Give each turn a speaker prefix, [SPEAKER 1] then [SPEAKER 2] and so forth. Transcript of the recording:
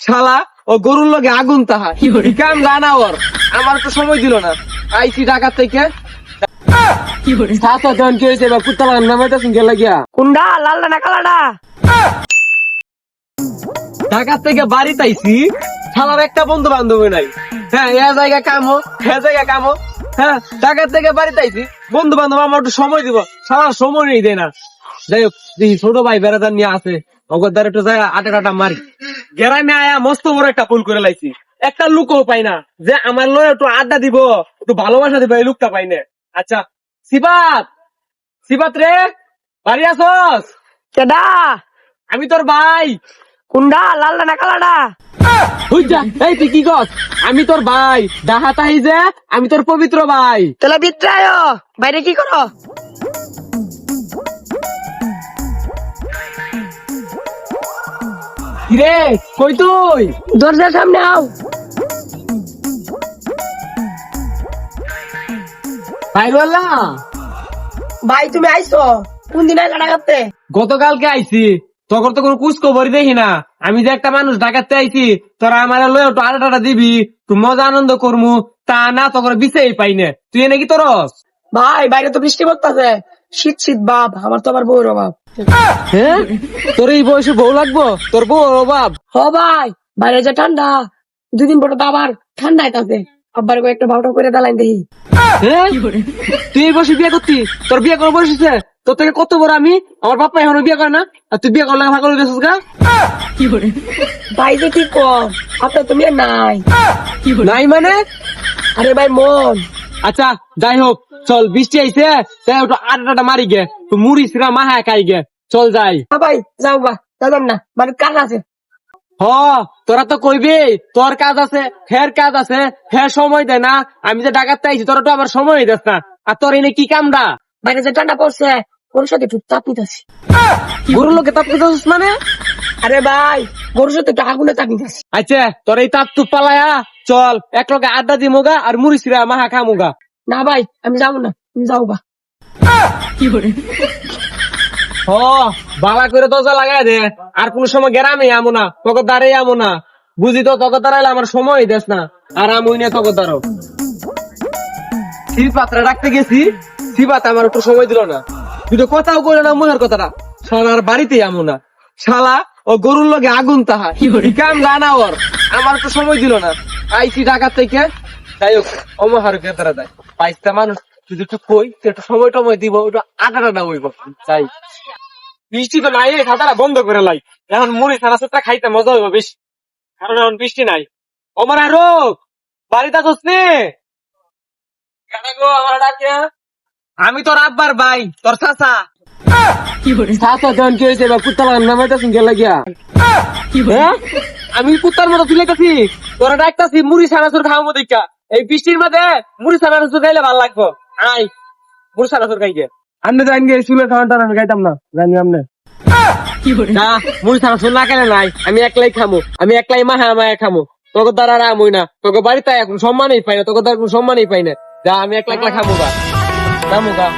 [SPEAKER 1] শালা ও গরুর লগে আগুন তাহা। কাম জানা ওর। আমার তো সময় দিল না। আইসি ঢাকা থেকে। জন কি হয়েছে বা কুত্তা লাগান নামাইতে শুনকে লাগিয়া
[SPEAKER 2] কুন্ডা লালডা না কালাডা?
[SPEAKER 1] ঢাকা থেকে শালার একটা বন্ধু বান্ধব নাই। হ্যাঁ এ জায়গা কামো হ্যাঁ জায়গা কামো হ্যাঁ ঢাকা থেকে বন্ধু বান্ধব আমার একটু সময় দিব। সারা সময় নেই দেয় না। যাই হোক দেখি ছোট ভাই বেড়াদার নিয়ে আছে। অগর দ্বারা একটু যায় আটা টাটা মারি। গেরামে আয়া মস্ত বড় একটা ফুল করে লাইছি। একটা লুকও পাই না যে আমার লয়ে একটু আড্ডা দিব একটু ভালোবাসা দিব এই লুকটা পাই না। আচ্ছা সিবাত সিবাত রে বাড়ি আসস
[SPEAKER 2] কেডা?
[SPEAKER 1] আমি তোর ভাই।
[SPEAKER 2] কুন্ডা লালডা না কালাডা
[SPEAKER 1] বুঝছা এই তুই কি কস আমি তোর ভাই। ডাহা তাই যে আমি তোর পবিত্র ভাই।
[SPEAKER 2] তাহলে ভিতরে আয়ো বাইরে কি করো?
[SPEAKER 1] রে কই তুই?
[SPEAKER 2] দরজার সামনে আও।
[SPEAKER 1] ভাই বললা
[SPEAKER 2] ভাই তুমি আইছো? কোন দিন আইলা ডাকাতে
[SPEAKER 1] গতকালকে আইছি। তখন তো কোনো কুচ খবরই দেখি না। আমি যে একটা মানুষ ডাকাতে আইছি তোরা আমার লয়ে একটু টাটা দিবি একটু মজা আনন্দ করমু তা না তখন বিছেই পাই না। তুই নাকি তোরস?
[SPEAKER 2] ভাই বাইরে তো বৃষ্টি পড়তেছে। শীত শীত বাপ আমার তো আবার বউর অভাব।
[SPEAKER 1] হ্যাঁ তোর এই বয়সে বউ লাগবো? তোর বউ অভাব।
[SPEAKER 2] হ ভাই বাইরে যে ঠান্ডা। দুদিন পরে তো আবার ঠান্ডা আইতাছে আব্বার একটা ভাউটা করে দালাইন?
[SPEAKER 1] তুই এই বয়সে বিয়ে করতি? তোর বিয়ে করার বয়স হয়েছে? তোর থেকে কত বড় আমি? আমার বাপ্পা এখনও বিয়ে করে না। আর তুই বিয়ে করলে ভাগ করে গেছিস গা?
[SPEAKER 2] ভাই যে কি কম আপনার তুমি নাই।
[SPEAKER 1] নাই মানে?
[SPEAKER 2] আরে ভাই মন।
[SPEAKER 1] আচ্ছা যাই হোক। চল বৃষ্টি আইছে তাই একটু আটাটা মারি গে তো মুড়ি সিরা মাহা খাই গে। চল যাই।
[SPEAKER 2] হ্যাঁ ভাই যাও বা যাবেন না মানে কাজ আছে।
[SPEAKER 1] হ তোরা তো কইবি তোর কাজ আছে ফের কাজ আছে ফের সময় দেয় না আমি যে ডাকাতে আইছি তোরা তো আবার সময় দেস না। আর তোর এনে কি কামটা
[SPEAKER 2] বাইরে যে ঠান্ডা পড়ছে ওর সাথে একটু চাপ নিতেছি
[SPEAKER 1] গরুর লোকে তাপ দিতেছিস মানে?
[SPEAKER 2] আরে ভাই গরুর সাথে একটু আগুনে চাপ নিতেছি
[SPEAKER 1] আচ্ছা তোর এই তাপ তুপ পালায়া চল এক লগে আড্ডা দিমুগা আর মুড়ি সিরা মাহা খামুগা
[SPEAKER 2] না ভাই, আমি যাব না, তুমি যাও বা।
[SPEAKER 1] হ, বালা করে দরজা লাগাই দে, আর কোন সময় গ্রামে আমো না তোকে দাঁড়িয়ে আমো না। বুঝি তো তোকে দাঁড়াইলে আমার সময় দেস না, আর আমুই না তোকে দাঁড়ো শিলপাত্রা রাখতে গেছি, শিবাত আমার একটু সময় দিল না। দুটো কথাও কইলো না, মনের কথাটা। শালার বাড়িতে আমো না। শালা ও গরুর লগে আগুন তাহা কাম জানা ওর আমার একটু সময় দিল না। আইসি ঢাকা থেকে যাই হোক অমহার ভেতরে দেয় পাইস্তা মানুষ যদি একটু কই একটু সময় টময় দিব একটু আটা টাটা হইব। চাই বৃষ্টি তো নাই খাতাটা বন্ধ করে লাই। এখন মুড়ি ছানা সুটটা খাইতে মজা হইব বেশি। কারণ এখন বৃষ্টি নাই। ওমার আরও বাড়িতে আসছ নে? আমি তোর আব্বার ভাই তোর চাচা। হ্যাঁ? আমি কুত্তার মতো ফিলাইতেছি তোরা ডাকতাছি মুড়ি সানাসুর খাওয়াবো দেখা। এই বৃষ্টির মধ্যে মুড়ি সানাসুর খাইলে ভালো লাগবো। আই মুড়ি সানাসুর খাইকে আমি জানি গে চুলের খাওয়াটা আমি খাইতাম না জানি আমনে। না মুড়ি সানাসুর না খেলে নাই আমি একলাই খামু আমি একলাই মাহা মায়া খামু। তোকে দ্বারা আর আমি না তোকে বাড়িতে এখন সম্মানই পাই না তোকে দ্বারা কোনো সম্মানই পাই না। যা আমি একলা একলা খামু গা। খামু গা।